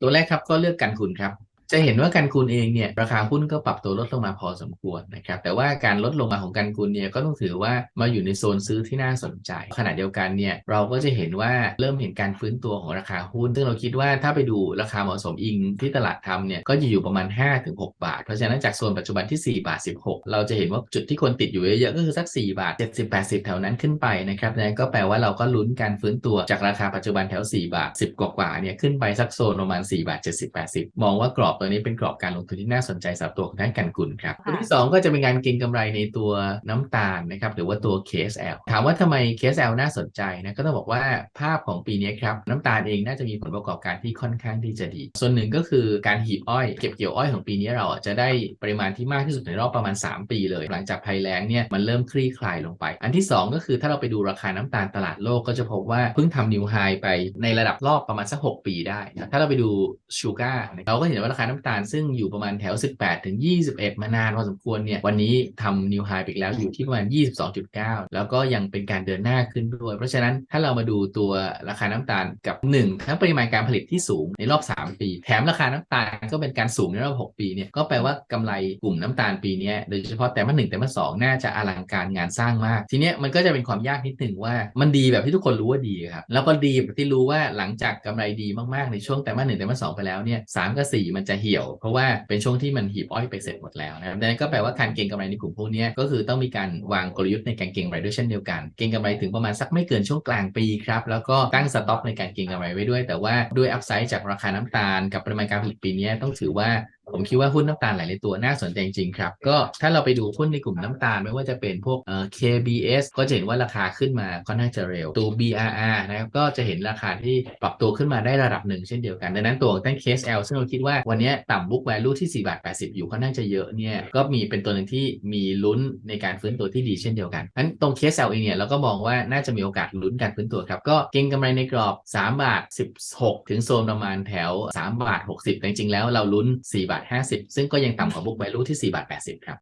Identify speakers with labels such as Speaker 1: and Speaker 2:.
Speaker 1: ตัวแรกครับก็เลือกกันคุณครับ จะเห็นว่ากันคุณเองเนี่ยราคาหุ้นก็ปรับตัวลดลงมาพอสมควรนะครับแต่ว่าการลดลงมาของกันคุณเนี่ยก็ต้องถือว่ามาอยู่ในโซนซื้อที่น่าสนใจ ขณะเดียวกันเนี่ยเราก็จะเห็นว่าเริ่มเห็นการฟื้นตัวของราคาหุ้น ซึ่งเราคิดว่าถ้าไปดูราคาเหมาะสมอิงที่ตลาดทำเนี่ยก็จะอยู่ประมาณ 5-6 บาท เพราะฉะนั้นจากโซนปัจจุบันที่4บาท16 เราจะเห็นว่าจุดที่คนติดอยู่เยอะๆก็คือสัก 4 บาท 70-80 แถวนั้นขึ้นไปนะครับนั่นก็แปลว่าเราก็ลุ้นการฟื้นตัวจากราคาปัจจุบันแถว 4 บาท 10 กว่าๆเนี่ยขึ้นไปสักโซนประมาณ4บาท70-80 มองว่ากรอบตัวนี้เป็นกรอบการลงทุนที่น่าสนใจสำหรับตัวของด้านกันกุลครับ
Speaker 2: ค่ะ
Speaker 1: ตัวที่ 2 ก็จะเป็นการเก็งกำไรในตัวน้ำตาลนะครับหรือว่าตัว KSL ถามว่าทำไม KSL น่าสนใจนะก็ต้องบอกว่าภาพของปีนี้ครับน้ำตาลเองน่าจะมีผลประกอบการที่ค่อนข้างที่จะดี ส่วนหนึ่งก็คือการหีบอ้อยเก็บเกี่ยวอ้อยของปีนี้เราอะจะได้ปริมาณที่มากที่สุดในรอบประมาณ 3 ปีเลย หลังจากภัยแล้งเนี่ยมันเริ่มคลี่คลายลงไป อันที่ 2 ก็คือถ้าเราไปดูราคาน้ำตาลตลาดโลกก็จะพบว่าเพิ่งทำนิวไฮไปในระดับรอบประมาณสัก6ปีได้นะถ้าเราไปดูชูการ์เราก็เห็นว่าราคาน้ำตาลซึ่งอยู่ประมาณแถว 18 ถึง 21 มานานพอสมควรเนี่ยวันนี้ทำนิวไฮไปแล้วอยู่ที่ประมาณ 22.9 แล้วก็ยังเป็นการเดินหน้าขึ้นด้วย เพราะฉะนั้นถ้าเรามาดูตัวราคาน้ำตาลกับ 1 ทั้งปริมาณการผลิตที่สูงในรอบ 3 ปี แถมราคาน้ำตาลก็เป็นการสูงในรอบ 6 ปีเนี่ยก็แปลว่ากำไรกลุ่มน้ำตาลปีนี้โดยเฉพาะแต่มาหนึ่งแต่มาสองน่าจะอลังการงานสร้างมาก ทีเนี้ยมันก็จะเป็นความยากนิดหนึ่งว่ามันดีแบบที่ทุกคนรู้ว่าดีครับแล้วก็ดีแบบที่รู้ว่าหลังจากกำไรดีมากๆในช่วงแต่มาหนึ่งแต่มาสองไปแล้วเนี่ยสามกับสี่มันจะเหี่ยว เพราะว่าเป็นช่วงที่มันหีบอ้อยไปเสร็จหมดแล้วนะครับดังนั้นก็แปลว่าการเก็งกำไรในกลุ่มพวกนี้ก็คือต้องมีการวางกลยุทธ์ในการเก็งกำไรด้วยเช่นเดียวกันเก็งกำไรถึงประมาณสักไม่เกินช่วงกลางปีครับแล้วก็ตั้งสต็อกในการเก็งกำไรไว้ด้วย แต่ว่าด้วยอัพไซด์จากราคาน้ำตาลกับปริมาณการผลิตปีนี้ต้องถือว่า ผมคิดว่าหุ้นน้ำตาลหลายๆตัวน่าสนใจจริงๆครับ ก็ถ้าเราไปดูหุ้นในกลุ่มน้ำตาลไม่ว่าจะเป็นพวกเอ่อ KBS ก็จะเห็นว่าราคาขึ้นมาค่อนข้างจะเร็ว ตัว BRR นะครับก็จะเห็นราคาที่ปรับตัวขึ้นมาได้ระดับหนึ่งเช่นเดียวกันดังนั้นตัวของตั้ง KSL ซึ่งเราคิดว่าวันนี้ต่ำ book value ที่4บาท80 อยู่ค่อนข้างจะเยอะเนี่ยก็มีเป็นตัวหนึ่งที่มีลุ้นในการฟื้นตัวที่ดีเช่นเดียวกันนั้นตรง KSL เองเนี่ยเราก็มองว่าน่าจะมีโอกาสลุ้นการฟื้นตัวครับก็เก็งกำไรในกรอบ 3 บาท 16 ถึงโซนประมาณแถว 3 บาท 60แต่จริงๆแล้วเราลุ้น 4 บาท 50 ซึ่งก็ยังต่ำกว่า book value ที่ 4 บาท 80 ครับ